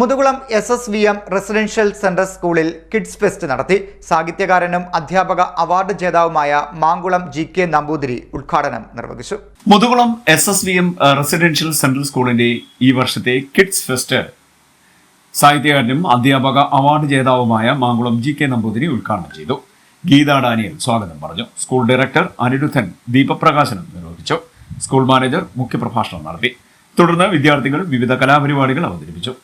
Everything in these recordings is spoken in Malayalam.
Muthukulam S S V M residential central സ്കൂളിൽ കിഡ്സ് ഫെസ്റ്റ് നടത്തി. സാഹിത്യകാരനും അധ്യാപക award ജേതാവുമായ Mankulam G K Namboothiri ഉദ്ഘാടനം നിർവഹിച്ചു. Muthukulam S S V M residential central സ്കൂളിന്റെ ഈ വർഷത്തെ കിഡ്സ് ഫെസ്റ്റ് സാഹിത്യകാരനും അധ്യാപക award ജേതാവുമായ Mankulam G K Namboothiri ഉദ്ഘാടനം ചെയ്തു. ഗീത ഡാനിയൽ സ്വാഗതം പറഞ്ഞു. സ്കൂൾ ഡയറക്ടർ അനിരുദ്ധൻ ദീപപ്രകാശനം നിർവഹിച്ചു. സ്കൂൾ മാനേജർ മുഖ്യപ്രഭാഷണം നടത്തി. തുടർന്ന് വിദ്യാർത്ഥികൾ വിവിധ കലാപരിപാടികൾ അവതരിപ്പിച്ചു.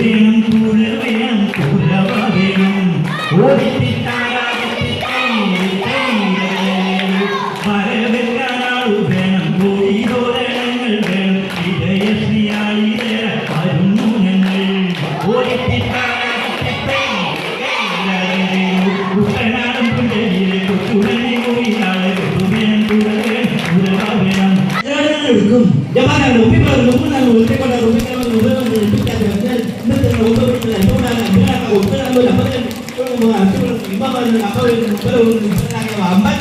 വേണം മുപ്പത് അമ്പത്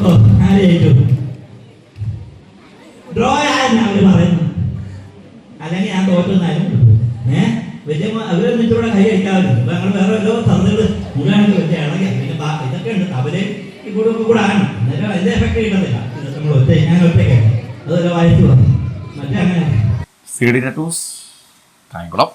ഓ ആരെയും ഡ്രോ ആയെന്ന് അവര് പറയുന്നു അല്ലെങ്കിൽ ഞാൻ തോറ്റുന്നാലും ഏഹ് വലിയ അവരൊന്നും ഇച്ചിലൂടെ കൈ അടിക്കാറുണ്ട് ഞങ്ങൾ വേറെ വല്ലോ തന്നിട്ട് മുഴുവനൊക്കെ വെച്ച് ഇളകി പിന്നെ ബാ- ഇതൊക്കെ ഉണ്ട് അവര് ഇവിടെ കൂടെ ആണ് എന്നാലും കിട്ടുന്നില്ല ഇത് നമ്മൾ ഒറ്റ ഞാൻ ഒറ്റയ്ക്ക് അതൊരു വായിച്ചു മറ്റേ അങ്ങനെ. C D news Kayamkulam